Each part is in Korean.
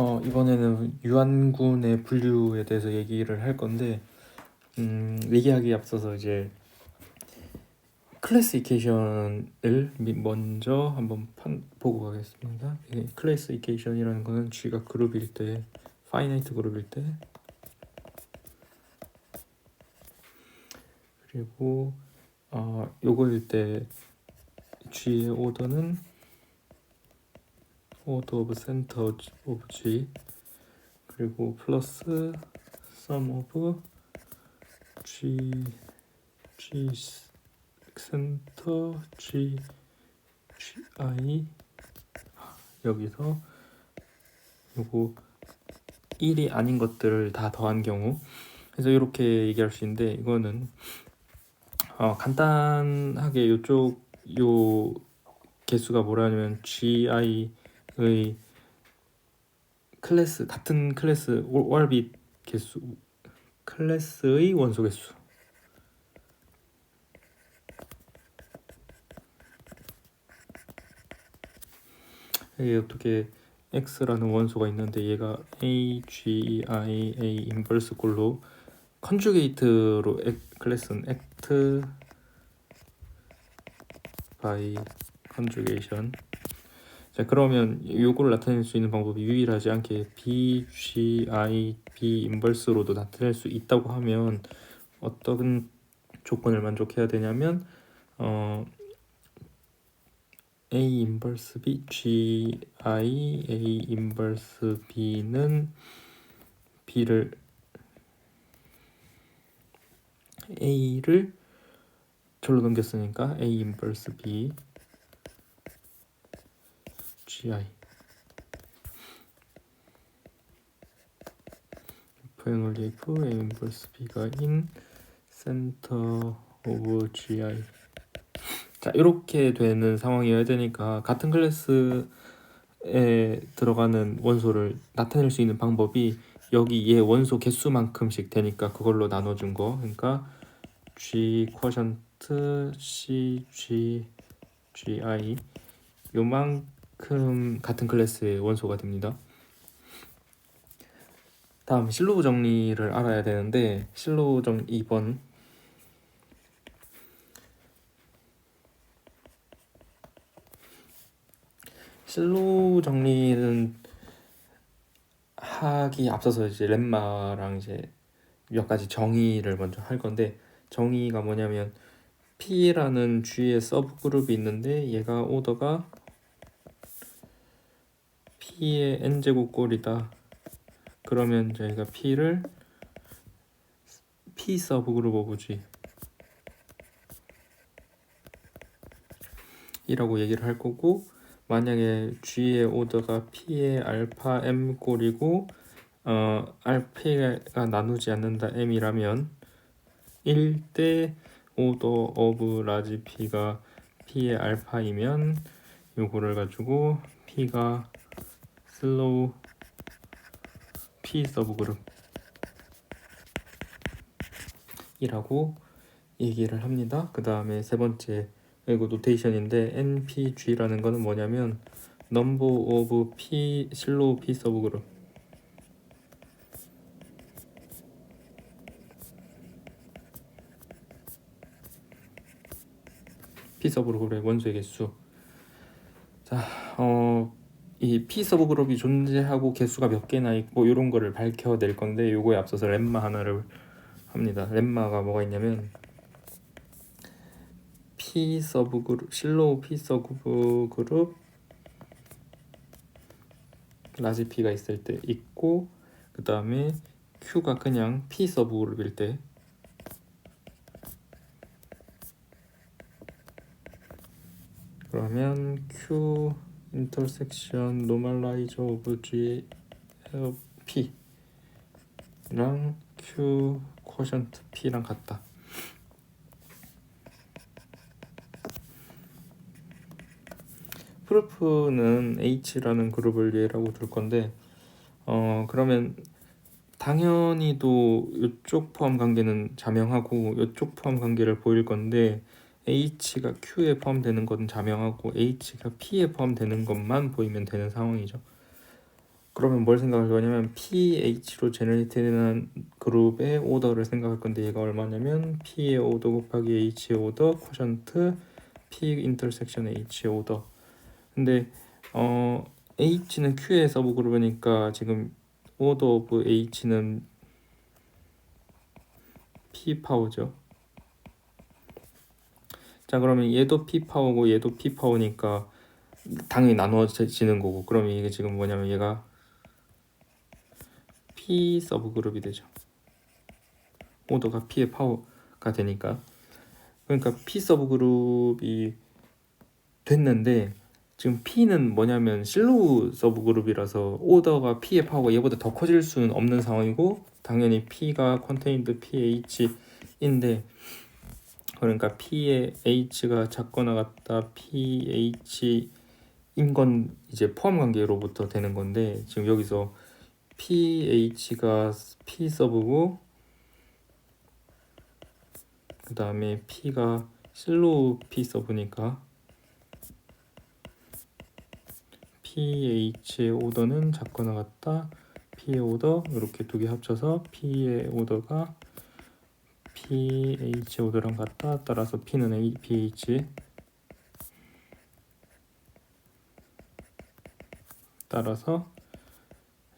어, 이번에는 유한군의 분류에 대해서 얘기를 할 건데, 음, 얘기하기에 앞서서 이제 클래시피케이션을 미- 먼저 한번 판, 보고 가겠습니다. 이 클래시피케이션이라는 거는 G가 그룹일 때, 파이나이트 그룹일 때, 그리고 어, 요거일 때 G의 오더는 order of center of G 그리고 플러스 sum of G G center G G I. 여기서 요거 1이 아닌 것들을 다 더한 경우. 그래서 이렇게 얘기할 수 있는데 이거는 어, 간단하게 요쪽 요 개수가 뭐라냐면 GI 의 클래스 같은 클래스 월빗 개수 클래스의 원소 개수. 이게 어떻게 x라는 원소가 있는데 얘가 a, g, i, a 인버스 꼴로 컨주게이트로 액- 클래스는 act by conjugation 자 그러면 요거를 나타낼 수 있는 방법이 유일하지 않게 b, g, i, b 인버스로도 나타낼 수 있다고 하면 어떤 조건을 만족해야 되냐면 어 a 인버스 b, g, i, a 인버스 b는 b를 a를 절로 넘겼으니까 a 인버스 b gi f 의 논리 f 인버스 b가 in center gi 자 이렇게 되는 상황이어야 되니까 같은 클래스에 들어가는 원소를 나타낼 수 있는 방법이 여기 얘 원소 개수만큼씩 되니까 그걸로 나눠준 거. 그러니까 g 쿼션트 c g g i 요만 큼 같은 클래스의 원소가 됩니다. 다음 실로우 정리를 알아야 되는데 실로우 정 2번 실로우 정리는 하기 앞서서 이제 렘마랑 이제 몇 가지 정의를 먼저 할 건데 정의가 뭐냐면 P라는 G의 서브그룹이 있는데 얘가 오더가 P의 n제곱 꼴이다. 그러면 저희가 P를 P 서브 그룹 오브 G 이라고 얘기를 할 거고 만약에 G의 오더가 P의 알파 M 꼴이고 어, 알파가 나누지 않는다 M이라면 1대 오더 오브 라지 P가 P의 알파이면 요거를 가지고 P가 슬로우 P 서브그룹 이라고 얘기를 합니다. 그 다음에 세 번째 이거 노테이션인데 NPG라는 거는 뭐냐면 넘버 오브 P 슬로우 P 서브그룹 P 서브그룹의 원소의 개수 자, 어, 이 P 서브 그룹이 존재하고 개수가 몇 개나 있고 이런 거를 밝혀낼 건데 요거에 앞서서 렘마 하나를 합니다. 렘마가 뭐가 있냐면 P 서브 그룹 실로우 P 서브 그룹 라지 P가 있을 때 있고 그 다음에 Q가 그냥 P 서브 그룹일 때 그러면 Q 인터섹션 노멀라이저 오브 G 어, P랑 Q 쿼션트 P랑 같다. 프루프는 H라는 그룹을 예라고 둘 건데 어 그러면 당연히도 이쪽 포함 관계는 자명하고 이쪽 포함 관계를 보일 건데 H가 Q에 포함되는 건 자명하고 H가 P에 포함되는 것만 보이면 되는 상황이죠. 그러면 뭘 생각할 거냐면 PH로 제너레이트되는 그룹의 오더를 생각할 건데 얘가 얼마냐면 P의 오더 곱하기 H의 오더 쿼션트 P 인터섹션 H의 오더 근데 어 H는 Q의 서브 그룹이니까 지금 오더 오브 H는 P 파워죠 자 그러면 얘도 P 파워고 얘도 P 파워니까 당연히 나누어지는 거고 그러면 이게 지금 뭐냐면 얘가 P 서브 그룹이 되죠. 오더가 P의 파워가 되니까 그러니까 P 서브 그룹이 됐는데 지금 P는 뭐냐면 실로우 서브 그룹이라서 오더가 P의 파워가 얘보다 더 커질 수는 없는 상황이고 당연히 P가 컨테인드 PH인데 그러니까 P의 H가 작거나 같다. PH인 건 이제 포함 관계로부터 되는 건데 지금 여기서 PH가 P 서브고 그 다음에 P가 실로우 P 서브니까 PH의 오더는 작거나 같다. P의 오더 이렇게 두 개 합쳐서 P의 오더가 pH 오더랑 같다. 따라서 P는 A, pH 따라서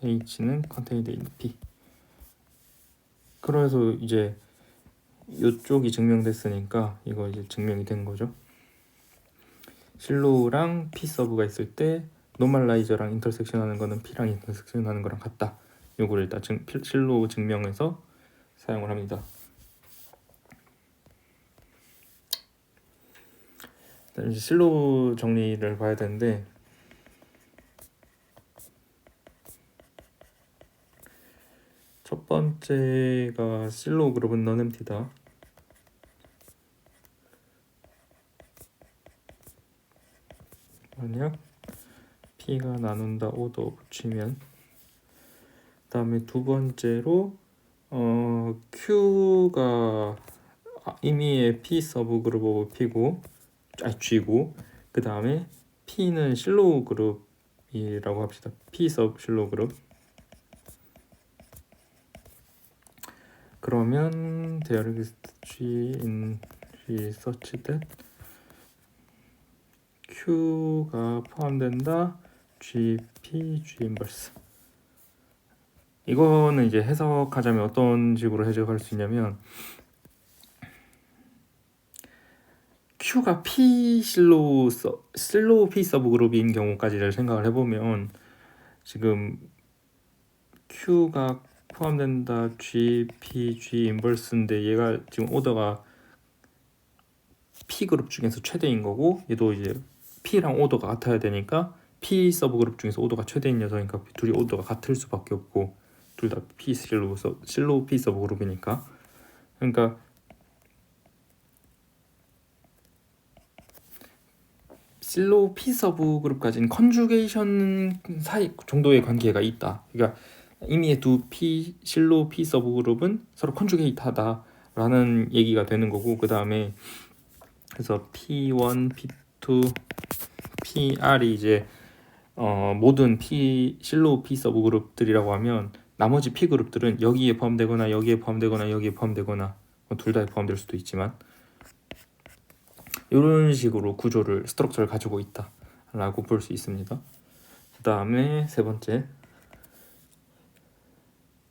H는 컨테이드 인 P. 그래서 이제 이쪽이 증명됐으니까 이거 이제 증명이 된 거죠. 실로우랑 P 서브가 있을 때 노멀라이저랑 인터섹션 하는 거는 P랑 인터섹션 하는 거랑 같다. 요거를 일단 증, 실로우 증명해서 사용을 합니다. 이제 실로 정리를 봐야 되는데 첫 번째가 실로 그룹은 넌엠티다. 만약 P가 나눈다 오더 붙이면 그 다음에 두 번째로 어 Q가 이미의 P 서브 그룹 오브 P고 아 G고 그 다음에 P는 실로우 그룹이라고 합시다. P 섭 실로우 그룹. 그러면 there is G in G such that Q가 포함된다. G, P, G 인버스. 이거는 이제 해석하자면 어떤 식으로 해석할 수 있냐면 Q가 P 실로우 서, 슬로우 P 서브 그룹인 경우까지를 생각을 해보면 지금 Q가 포함된다 G, P, G 인버스인데 얘가 지금 오더가 P 그룹 중에서 최대인 거고 얘도 이제 P랑 오더가 같아야 되니까 P 서브 그룹 중에서 오더가 최대인 녀석이니까 둘이 오더가 같을 수밖에 없고 둘 다 P 실로우 서, 실로우 P 서브 그룹이니까. 그러니까 실로우 피 서브 그룹까지는 컨주게이션 사이 정도의 관계가 있다. 그러니까 이미 두 P 실로우 피 서브 그룹은 서로 컨주게이트하다라는 얘기가 되는 거고 그 다음에 그래서 P1, P2, PR이 이제 어, 모든 P 실로우 P 서브 그룹들이라고 하면 나머지 P 그룹들은 여기에 포함되거나 여기에 포함되거나 여기에 포함되거나 뭐둘 다에 포함될 수도 있지만 이런 식으로 구조를 스트럭처를 가지고 있다라고 볼 수 있습니다. 그 다음에 세 번째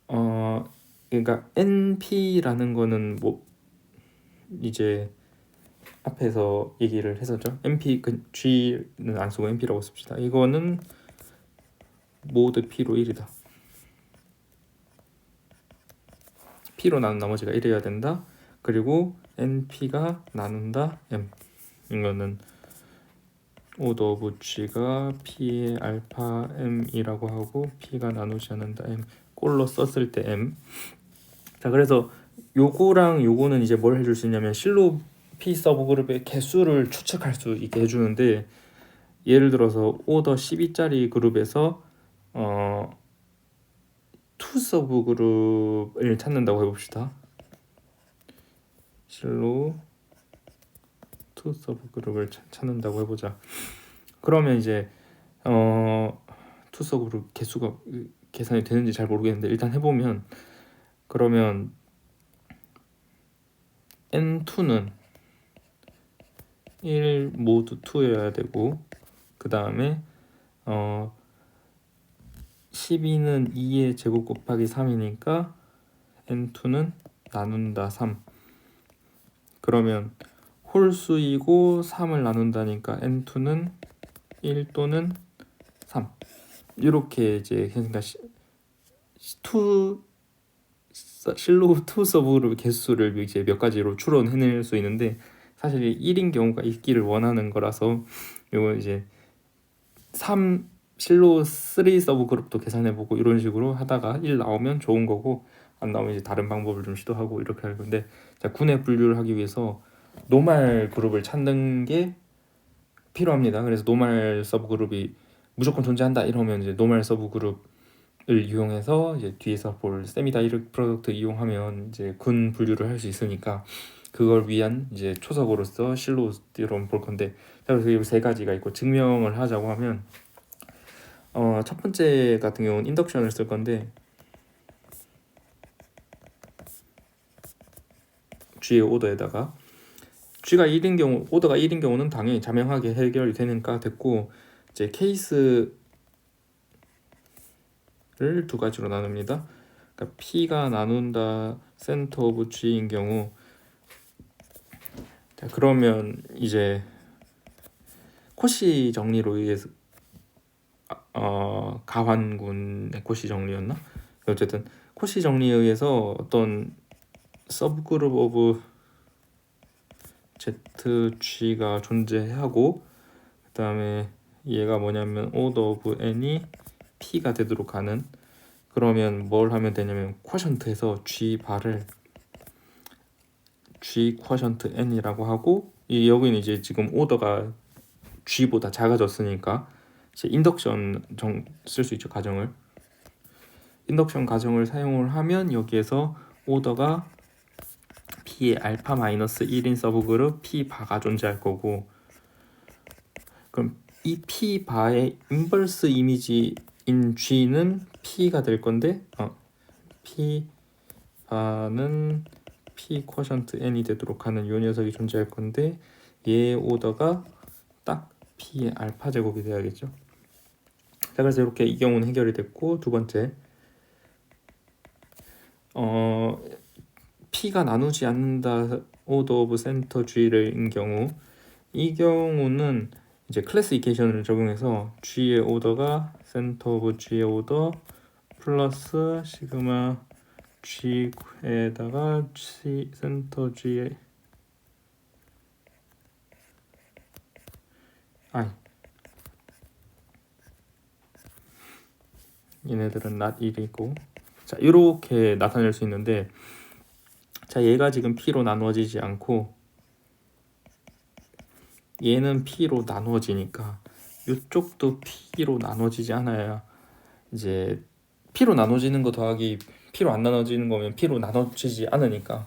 어 그러니까 NP라는 거는 뭐 이제 앞에서 얘기를 했었죠. NP 그 G는 안 쓰고 NP라고 씁시다. 이거는 모두 P로 1이다. P로 나눈 나머지가 1이어야 된다. 그리고 NP가 나눈다 M 이거는 오더 오브 G가 P의 알파 M이라고 하고 P가 나누지 않는다. M. 꼴로 썼을 때 M. 자 그래서 요거랑 요거는 이제 뭘 해줄 수 있냐면 실로 P 서브 그룹의 개수를 추측할 수 있게 해주는데 예를 들어서 오더 12짜리 그룹에서 어, 투 서브 그룹을 찾는다고 해봅시다. 실로 투 서브 그룹을 찾는다고 해보자. 그러면 이제 어 투석으로 개수가 계산이 되는지 잘 모르겠는데 일단 해보면 그러면 n2는 1 모두 2여야 되고 그 다음에 어 12는 2의 제곱 곱하기 3이니까 n2는 나눈다 3 그러면 홀수이고 3을 나눈다니까 n2는 1 또는 3 이렇게 이제 그러니까 시, 투 실로 투 서브그룹 개수를 이제 몇 가지로 추론해낼 수 있는데 사실 1인 경우가 있기를 원하는 거라서 요거 이제 3 실로 3 서브 그룹도 계산해보고 이런 식으로 하다가 1 나오면 좋은 거고 안 나오면 이제 다른 방법을 좀 시도하고 이렇게 할 건데 자 군의 분류를 하기 위해서 노말 그룹을 찾는 게 필요합니다. 그래서 노말 서브 그룹이 무조건 존재한다 이러면 이제 노말 서브 그룹을 이용해서 이제 뒤에서 볼 세미 다이렉트 프로덕트 이용하면 이제 군 분류를 할 수 있으니까 그걸 위한 이제 초석으로서 실로 이론 볼 건데 자, 그래서 이세 가지가 있고 증명을 하자고 하면 어, 첫 번째 같은 경우는 인덕션을 쓸 건데 G의 오더에다가 G가 1인 경우 오더가 1인 경우는 당연히 자명하게 해결이 되니까 됐고 이제 케이스를 두 가지로 나눕니다. 그러니까 P가 나눈다 센터 오브 G인 경우 자 그러면 이제 코시 정리로 의해서 어 가환군의 코시 정리였나? 어쨌든 코시 정리에 의해서 어떤 서브그룹 오브 ZG가 존재하고 그 다음에 얘가 뭐냐면 order of n이 p가 되도록 하는 그러면 뭘 하면 되냐면 쿼션트에서 g 바를 g 쿼션트 n이라고 하고 이 여기는 이제 지금 오더가 g보다 작아졌으니까 이제 인덕션 쓸 수 있죠 가정을. 인덕션 가정을 사용을 하면 여기에서 오더가 p의 알파 마이너스 1인 서브그룹 p 바가 존재할 거고 그럼 이 p 바의 인버스 이미지인 g는 p가 될 건데 어, p 바는 p 쿼션트 n이 되도록 하는 요 녀석이 존재할 건데 얘 오더가 딱 p의 알파 제곱이 돼야겠죠. 자 그래서 이렇게 이 경우는 해결이 됐고 두 번째 어 P가 나누지 않는다. 오더 오브 센터 G를인 경우. 이 경우는 이제 클래스 이케이션을 적용해서 G의 오더가 센터 오브 G의 오더 플러스 시그마 G에다가 G 센터 G의 아이. 얘네들은 not 1이고. 자 이렇게 나타낼 수 있는데 자 얘가 지금 P로 나누어지지 않고 얘는 P로 나누어지니까 이쪽도 P로 나누어지지 않아야 이제 P로 나눠지는 거 더하기 P로 안 나눠지는 거면 P로 나눠지지 않으니까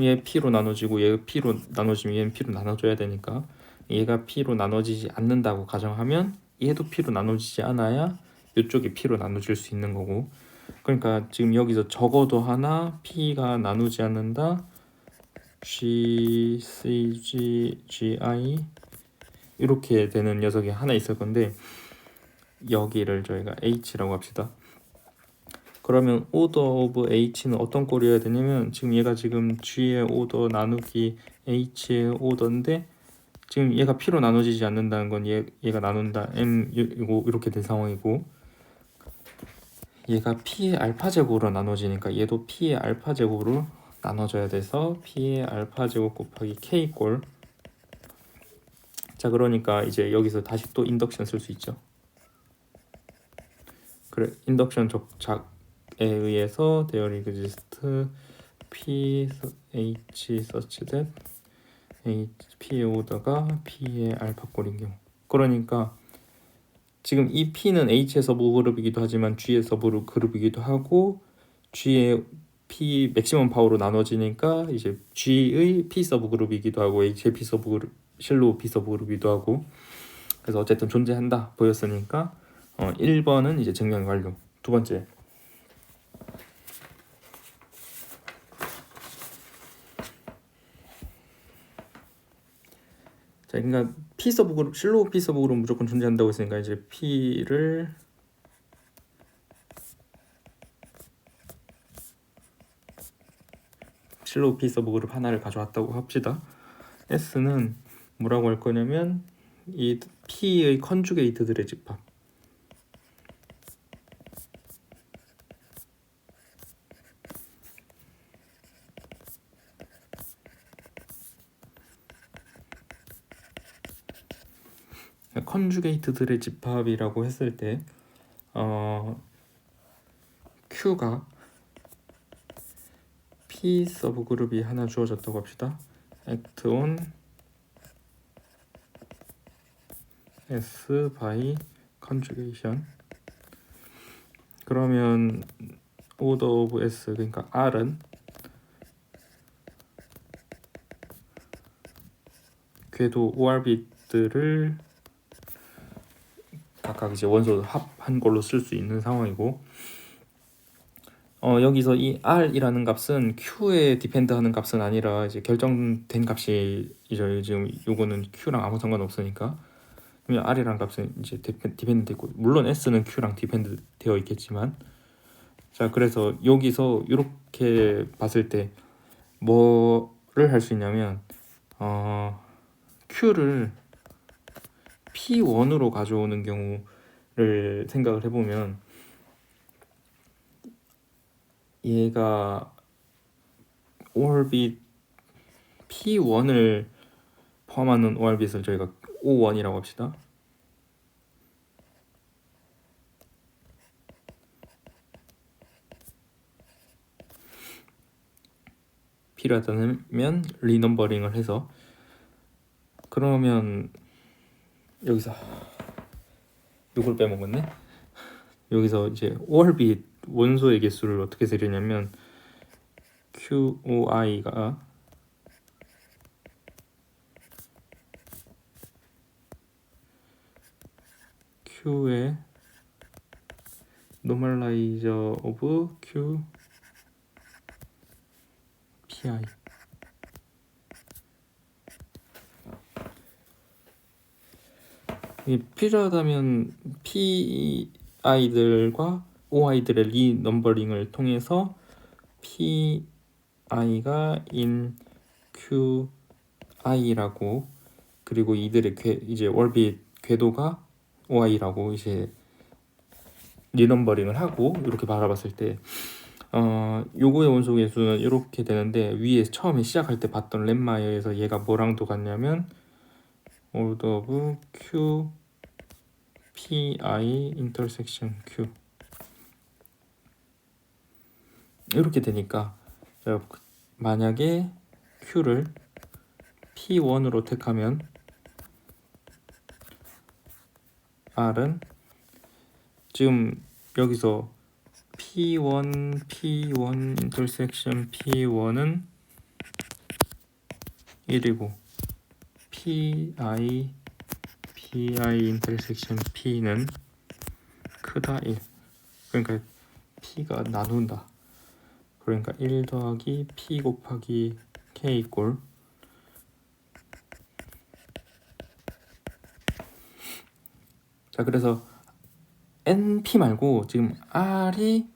얘 P로 나눠지고 얘 P로 나눠지면 얘는 P로 나눠줘야 되니까 얘가 P로 나눠지지 않는다고 가정하면 얘도 P로 나눠지지 않아야 이쪽이 P로 나눠질 수 있는 거고 그러니까 지금 여기서 적어도 하나 P가 나누지 않는다. G, C, G, G, I 이렇게 되는 녀석이 하나 있을 건데 여기를 저희가 H라고 합시다. 그러면 오더 오브 H는 어떤 꼴이어야 되냐면 지금 얘가 지금 G의 오더 나누기 H의 오더인데 지금 얘가 P로 나눠지지 않는다는 건 얘, 얘가 나눈다. M 이렇게 된 상황이고 얘가 P의 알파 제곱으로 나눠지니까 얘도 P의 알파 제곱으로 나눠져야 돼서 P의 알파 제곱 곱하기 K 꼴. 자 그러니까 이제 여기서 다시 또 인덕션 쓸 수 있죠. 그래 인덕션 적작에 의해서 there exists P H such that H P의 오더가 P의 알파 꼴인 경우. 그러니까 지금 이 P는 H의 서브 그룹이기도 하지만 G의 서브 그룹이기도 하고 G의 P 맥시멈 파워로 나눠지니까 이제 G의 P 서브 그룹이기도 하고 H의 P 서브 그룹 실로 P 서브 그룹이기도 하고 그래서 어쨌든 존재한다 보였으니까 어, 1번은 이제 증명 완료. 두 번째. 자, 그러니까 P 서브 그룹, 실로우 P 서브 그룹 무조건 존재한다고 했으니까 이제 P를 실로우 P 서브 그룹 하나를 가져왔다고 합시다. S는 뭐라고 할 거냐면 이 P의 컨주게이트들의 집합. 컨주게이트들의 집합이라고 했을 때 어, Q가 P 서브 그룹이 하나 주어졌다고 합시다. act on S by conjugation 그러면 order of S 그러니까 R은 궤도 ORBit들을 각각 이제 원소 합한 걸로 쓸 수 있는 상황이고. 어 여기서 이 r이라는 값은 q에 디펜드하는 값은 아니라 이제 결정된 값이 이제 지금 요거는 q랑 아무 상관 없으니까. 그러면 r이라는 값은 이제 디펜드 되고 물론 s는 q랑 디펜드 되어 있겠지만. 자 그래서 여기서 이렇게 봤을 때 뭐를 할 수 있냐면 어 q를 P1으로 가져오는 경우를 생각을 해보면 얘가 오얼빗 P1을 포함하는 오얼빗을 저희가 O1이라고 합시다. 필요하다면 리넘버링을 해서 그러면 여기서 요걸 빼먹었네. 여기서 이제 오얼빗 원소의 개수를 어떻게 세려냐면 QOI가 Q의 오브 Q PI 필요하다면 PI들과 OI들의 리넘버링을 통해서 PI가 in QI라고 그리고 이들의 궤, 이제 월빗 궤도가 OI라고 이제 리넘버링을 하고 이렇게 바라봤을 때 어, 요거의 원소 개수는 이렇게 되는데 위에 처음에 시작할 때 봤던 렘마에서 얘가 뭐랑 똑같냐면 order of q pi intersection q 이렇게 되니까 만약에 q를 p1으로 택하면 r은 지금 여기서 p1 p1 intersection p1은 1이고 pi pi 인터섹션 p는 크다 1 그러니까 p가 나눈다. 그러니까 1 더하기 p 곱하기 k 이꼴. 자 그래서 np 말고 지금 r이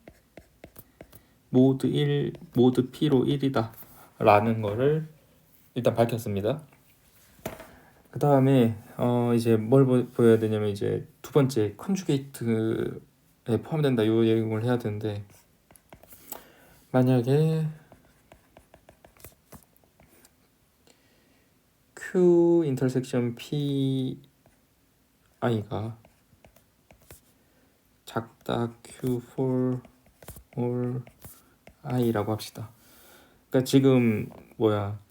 모드 1 모드 p로 1이다 라는 거를 일단 밝혔습니다 그 다음에 어 이제 뭘 보, 보여야 되냐면 이제 두 번째 컨주게이트에 포함된다 요 얘기를 해야 되는데 만약에 Q 인터섹션 P i가 작다 Q for all i라고 합시다. 그러니까 지금 뭐야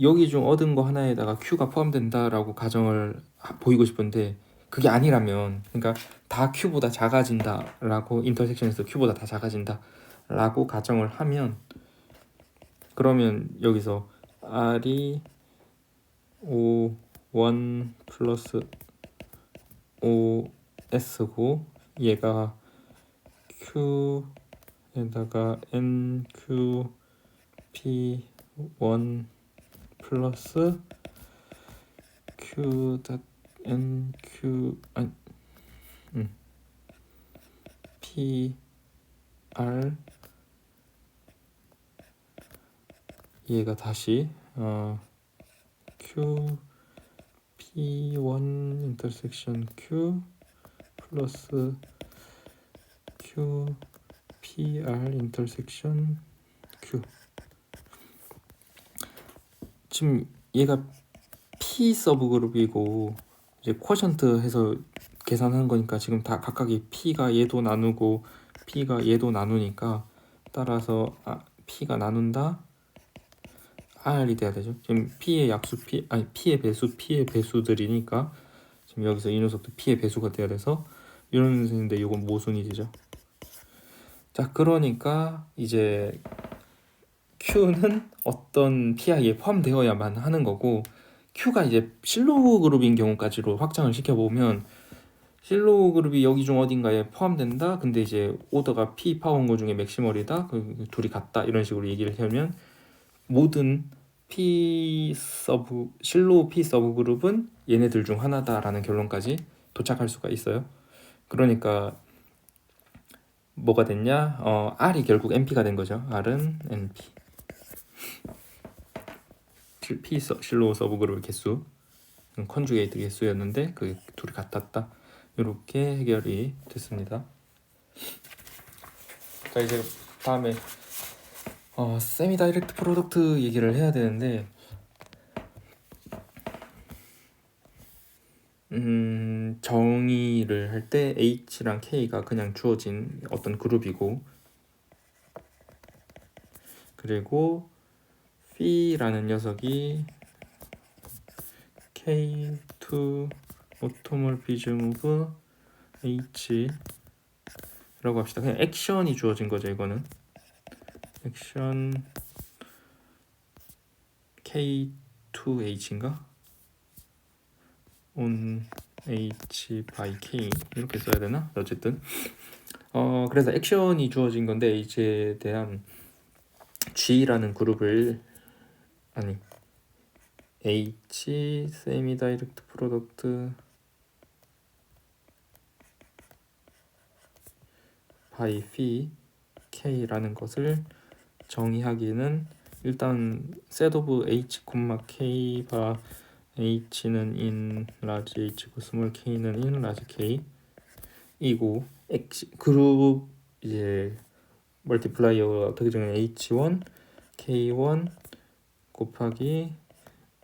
여기 중 얻은 거 하나에다가 Q가 포함된다라고 가정을 보이고 싶은데 그게 아니라면 그러니까 다 Q보다 작아진다라고 인터섹션에서 Q보다 다 작아진다라고 가정을 하면 그러면 여기서 R이 O1 플러스 O S고 얘가 Q에다가 NQ P1 플러스 Q 닷 NQ 아니 음. P R 얘가 다시 어 Q P1 인터섹션 Q 플러스 Q PR 인터섹션 지금 얘가 P 서브 그룹이고 이제 쿼션트 해서 계산한 거니까 지금 다 각각이 P가 얘도 나누고 P가 얘도 나누니까 따라서 아, P가 나눈다 R이 돼야 되죠. 지금 P의 약수 P 아니 P의 배수 P의 배수들이니까 지금 여기서 이 녀석도 P의 배수가 돼야 돼서 이런 식인데 이건 모순이 되죠. 자 그러니까 이제 Q는 어떤 PI에 포함되어야만 하는 거고 Q가 이제 실로 그룹인 경우까지로 확장을 시켜보면 실로 그룹이 여기 중 어딘가에 포함된다. 근데 이제 오더가 P 파워인 거 중에 맥시멀이다. 그 둘이 같다. 이런 식으로 얘기를 하면 모든 P 서브 실로 P 서브 그룹은 얘네들 중 하나다라는 결론까지 도착할 수가 있어요. 그러니까 뭐가 됐냐? 어, R이 결국 NP가 된 거죠. R은 NP. P 서, 실로 서브 그룹 개수 컨주게이트 개수였는데 그 둘이 같았다. 이렇게 해결이 됐습니다. 자 이제 다음에 어, 세미 다이렉트 프로덕트 얘기를 해야 되는데 음, 정의를 할 때 H랑 K가 그냥 주어진 어떤 그룹이고 그리고 P라는 녀석이 K2 오토몰피즘 오브 H라고 합시다. 그냥 액션이 주어진 거죠, 이거는. 액션 K2H인가? on H by K 이렇게 써야 되나? 어쨌든 어 그래서 액션이 주어진 건데 H에 대한 G라는 그룹을 아니 H 세미 다이렉트 프로덕트 by phi K라는 것을 정의하기는 일단 set H, K가 H는 in large H고 small k는 in large K 이고 X 그룹 이제 멀티플라이어가 어떻게 정해 H1 K1 곱하기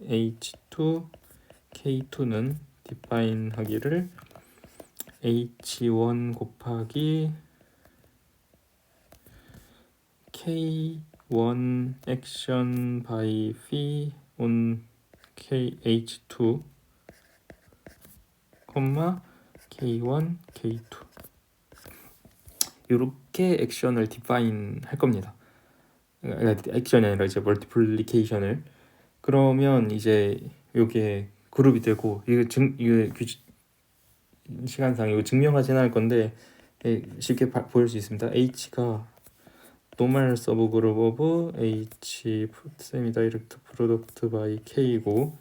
H2 K2는 define 하기를 H1 곱하기 K1 action by phi on KH2, K1, K2 이렇게 액션을 디파인 할 겁니다. 액션이 아니라 이제 멀티플리케이션을 그러면 이제 이게 그룹이 되고 이게 증 이게 시간상 이거 증명하지는 않을 건데 쉽게 바, 보일 수 있습니다. H가 노멀 서브 그룹 오브 H 세미 다이렉트 프로덕트 바이 K고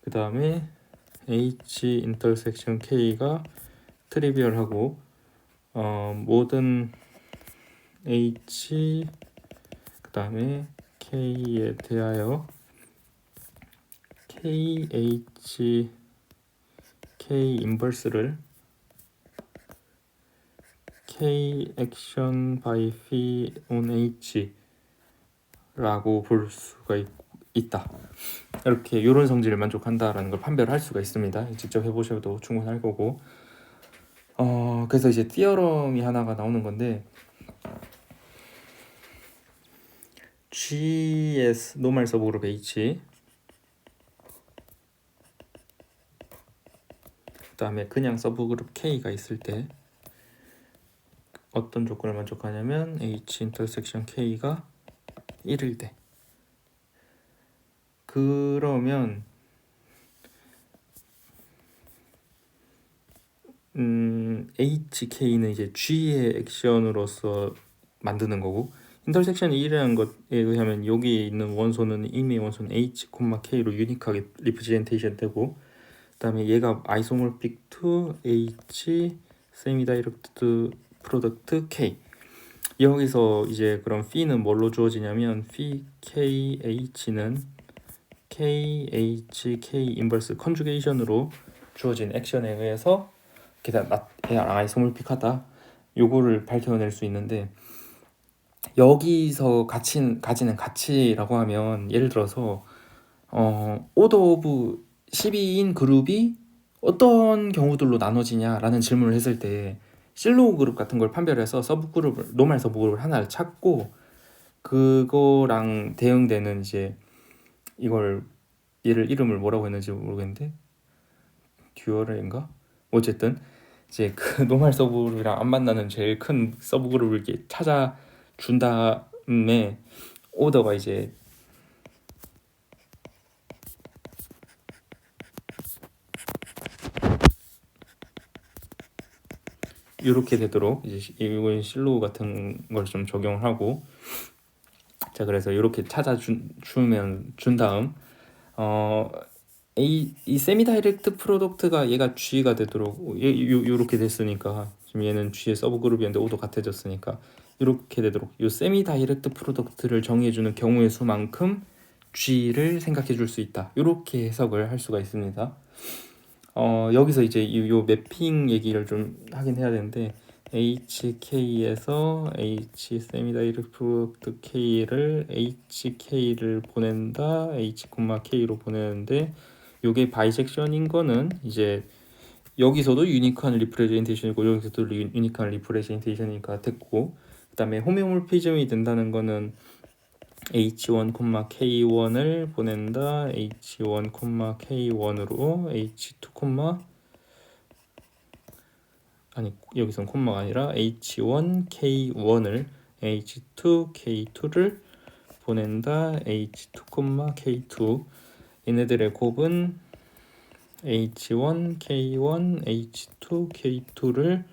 그 다음에 H 인터섹션 K가 트리비얼하고 어, 모든 H 그 다음에 K에 대하여 KH K 인버스를 K 액션 바이 피 on H라고 볼 수가 있, 있다. 이렇게 이런 성질을 만족한다라는 걸 판별을 할 수가 있습니다. 직접 해보셔도 충분할 거고. 어 그래서 이제 띠어럼이 하나가 나오는 건데 GS 노멀 서브그룹 H. 그다음에 그냥 서브그룹 K가 있을 때 어떤 조건을 만족하냐면 H 인터섹션 K가 1일 때. 그러면 음 HK는 이제 G의 액션으로서 만드는 거고 인터섹션 1이라는 것에 의하면 여기에 있는 원소는 이미 원소는 H, K로 유니크하게 리프레젠테이션 되고 그다음에 얘가 아이소몰픽 to H 세미 다이렉트 프로덕트 K. 여기서 이제 그럼 p는 뭘로 주어지냐면 phi KH는 KHK 인버스 컨주게이션으로 주어진 액션에 의해서 계단 아이소몰픽하다. 요거를 밝혀낼 수 있는데 여기서 가치 가지는 가치라고 하면 예를 들어서 어 오더 오브 12인 그룹이 어떤 경우들로 나눠지냐라는 질문을 했을 때 실로우 그룹 같은 걸 판별해서 서브 그룹을 노말 서브 그룹을 하나를 찾고 그거랑 대응되는 이제 이걸 얘를 이름을 뭐라고 했는지 모르겠는데? 듀얼인가? 어쨌든 이제 그 노말 서브 그룹이랑 안 만나는 제일 큰 서브 그룹을 이렇게 찾아 준 다음에 오더가 이제 이렇게 되도록 이제 이건 실로우 같은 걸 좀 적용을 하고 자 그래서 이렇게 찾아 준, 주면 준 다음 어 이, 이 세미 다이렉트 프로덕트가 얘가 G가 되도록 요, 요렇게 됐으니까 지금 얘는 G의 서브 그룹이었는데 오도 같아졌으니까 이렇게 되도록 요 세미 다이렉트 프로덕트를 정의해주는 경우의 수만큼 G를 생각해 줄 수 있다. 이렇게 해석을 할 수가 있습니다. 어, 여기서 이제 이, 요 매핑 얘기를 좀 하긴 해야 되는데 HK에서 H 세미 다이렉트 프로덕트 K를 HK를 보낸다 H, K로 보내는데 요게 바이섹션인 거는 이제 여기서도 유니크한 리프레젠테이션이고 여기서도 유니크한 리프레젠테이션이니까 됐고 그다음에 호메오몰피즘이 된다는 거는 h1, k1을 보낸다. H1, k1으로 h2, 아니 여기선 콤마가 아니라 h1, k1을 h2, k2를 보낸다. H2, k2 얘네들의 곱은 h1, k1, h2, k2를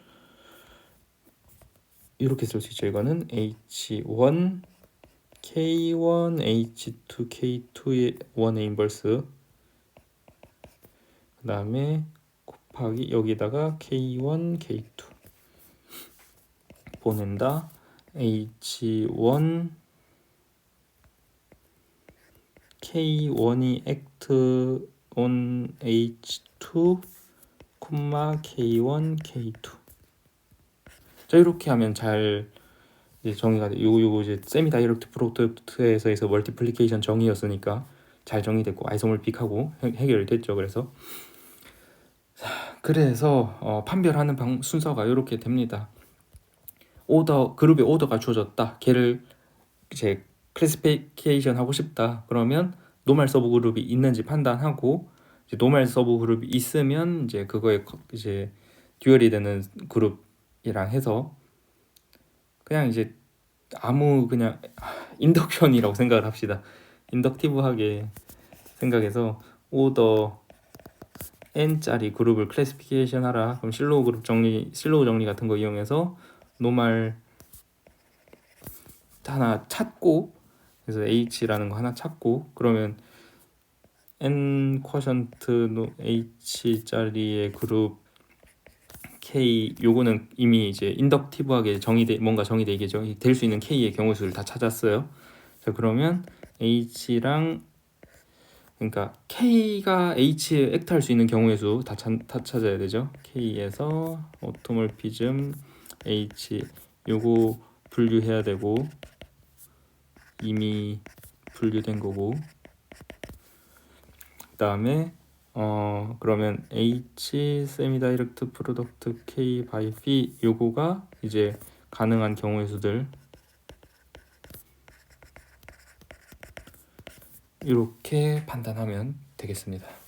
이렇게 쓸 수 있죠. 이거는 h1, k1, h2, k2의 원의 인버스 그 다음에 곱하기 여기다가 k1, k2 보낸다. H1 k1이 act on h2, k1, k2 자 이렇게 하면 잘 이제 정의가 돼. 요거 요거 이제 세미 다이렉트 프로덕트에서 멀티플리케이션 정의였으니까 잘 정의됐고 아이소몰픽하고 해결됐죠. 그래서 자, 그래서 어, 판별하는 방, 순서가 이렇게 됩니다. 오더 그룹의 오더가 주어졌다. 걔를 이제 클래시피케이션 하고 싶다. 그러면 노멀 서브 그룹이 있는지 판단하고 노멀 서브 그룹이 있으면 이제 그거에 이제 듀얼이 되는 그룹 이랑 해서 그냥 이제 아무 그냥 인덕션이라고 생각을 합시다. 인덕티브하게 생각해서 오더 n짜리 그룹을 클래시피케이션 하라. 그럼 실로우 그룹 정리, 실로우 정리 같은 거 이용해서 노말 하나 찾고 그래서 h라는 거 하나 찾고 그러면 n 쿼션트 h짜리의 그룹 K 요거는 이미 이제 인덕티브하게 정의돼 뭔가 정의되겠죠. 될 수 있는 K의 경우 수를 다 찾았어요. 자 그러면 H랑 그러니까 K가 H에 액트할 수 있는 경우의 수다 다 찾아야 되죠. K에서 오토몰피즘 H 요거 분류해야 되고 이미 분류된 거고 그 다음에 어 그러면 H 세미 다이렉트 프로덕트 K 바이 피 요거가 이제 가능한 경우의 수들 이렇게 판단하면 되겠습니다.